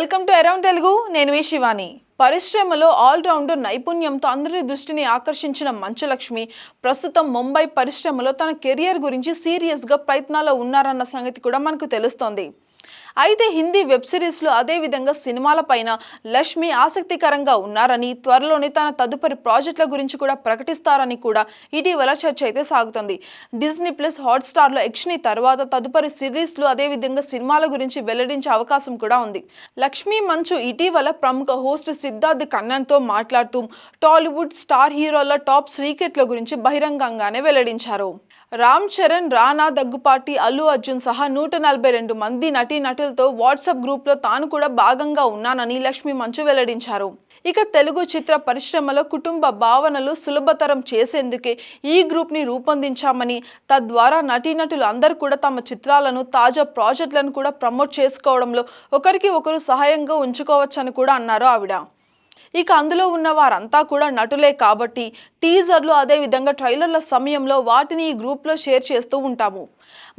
Welcome to around Telugu. నేను మీ శివాని. పరిశ్రమలో allrounder నైపుణ్యంతో అందరి దృష్టిని ఆకర్షించిన మంచులక్ష్మి ప్రస్తుతం ముంబై పరిశ్రమలో తన కెరియర్ గురించి సీరియస్గా ప్రయత్నాల్లో ఉన్నారన్న సంగతి కూడా మనకు తెలుస్తోంది. అయితే హిందీ వెబ్ సిరీస్లో అదేవిధంగా సినిమాలపైన లక్ష్మి ఆసక్తికరంగా ఉన్నారని త్వరలోనే తన తదుపరి ప్రాజెక్టుల గురించి కూడా ప్రకటిస్తారని కూడా ఇటీవల చర్చ అయితే సాగుతుంది. డిజ్నీ ప్లస్ హాట్స్టార్లో యక్షిని తర్వాత తదుపరి సిరీస్లు అదేవిధంగా సినిమాల గురించి వెల్లడించే అవకాశం కూడా ఉంది. లక్ష్మీ మంచు ఇటీవల ప్రముఖ హోస్ట్ సిద్ధార్థ్ కన్నన్తో మాట్లాడుతూ టాలీవుడ్ స్టార్ హీరోల టాప్ సీక్రెట్ల గురించి బహిరంగంగానే వెల్లడించారు. రామ్ చరణ్ రానా దగ్గుపాటి అల్లు అర్జున్ సహా నూట నలభై రెండు మంది నటీ నటులతో వాట్సాప్ గ్రూప్లో తాను కూడా భాగంగా ఉన్నానని లక్ష్మి మంచు వెల్లడించారు. ఇక తెలుగు చిత్ర పరిశ్రమలో కుటుంబ భావనలు సులభతరం చేసేందుకే ఈ గ్రూప్ని రూపొందించామని తద్వారా నటీనటులు అందరూ కూడా తమ చిత్రాలను తాజా ప్రాజెక్టులను కూడా ప్రమోట్ చేసుకోవడంలో ఒకరికి ఒకరు సహాయంగా ఉంచుకోవచ్చని కూడా అన్నారు ఆవిడ. ఇక అందులో ఉన్న వారంతా కూడా నటులే కాబట్టి టీజర్లు అదేవిధంగా ట్రైలర్ల సమయంలో వాటిని ఈ గ్రూప్లో షేర్ చేస్తూ ఉంటాము.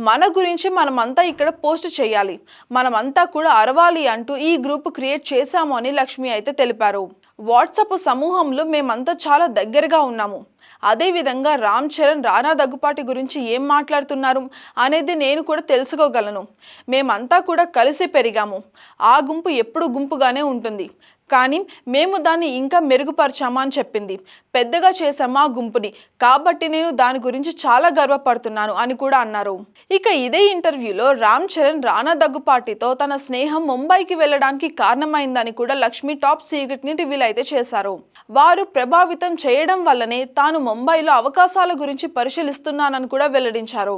మన గురించి మనమంతా ఇక్కడ పోస్ట్ చేయాలి. మనమంతా కూడా అరవాలి అంటూ ఈ గ్రూప్ క్రియేట్ చేశాము అని లక్ష్మి అయితే తెలిపారు. వాట్సాప్ సమూహంలో మేమంతా చాలా దగ్గరగా ఉన్నాము. అదేవిధంగా రామ్ చరణ్ రానా దగ్గుపాటి గురించి ఏం మాట్లాడుతున్నారు అనేది నేను కూడా తెలుసుకోగలను. మేమంతా కూడా కలిసి పెరిగాము. ఆ గుంపు ఎప్పుడు గుంపుగానే ఉంటుంది. కానీ మేము దాన్ని ఇంకా మెరుగుపరిచామా అని చెప్పింది. పెద్దగా చేశాము ఆ గుంపుని. కాబట్టి నేను దాని గురించి చాలా గర్వపడుతున్నాను అని కూడా అన్నారు. ఇక ఇదే ఇంటర్వ్యూలో రామ్ చరణ్ రానా దగ్గుపాటితో తన స్నేహం ముంబైకి వెళ్ళడానికి కారణమైందని కూడా లక్ష్మి టాప్ సీక్రెట్ని రివీల్ అయితే చేశారు. వారు ప్రభావితం చేయడం వల్లనే తాను ముంబైలో అవకాశాల గురించి పరిశీలిస్తున్నానని కూడా వెల్లడించారు.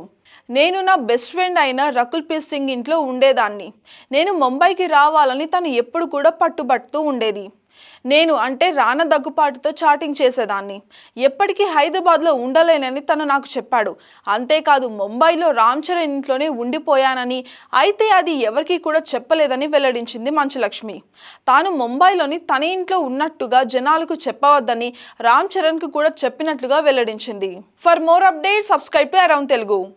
నేను నా బెస్ట్ ఫ్రెండ్ అయిన రకుల్ ప్రీత్ సింగ్ ఇంట్లో ఉండేదాన్ని. నేను ముంబైకి రావాలని తను ఎప్పుడు కూడా పట్టుబడుతూ ఉండేది. నేను అంటే రాన దగ్గుపాటుతో చాటింగ్ చేసేదాన్ని. ఎప్పటికీ హైదరాబాద్లో ఉండలేనని తను నాకు చెప్పాడు. అంతేకాదు ముంబైలో రామ్ చరణ్ ఇంట్లోనే ఉండిపోయానని అయితే అది ఎవరికీ కూడా చెప్పలేదని వెల్లడించింది మంచులక్ష్మి. తాను ముంబైలోని తన ఇంట్లో ఉన్నట్టుగా జనాలకు చెప్పవద్దని రామ్ చరణ్కు కూడా చెప్పినట్లుగా వెల్లడించింది. For more update subscribe to around Telugu.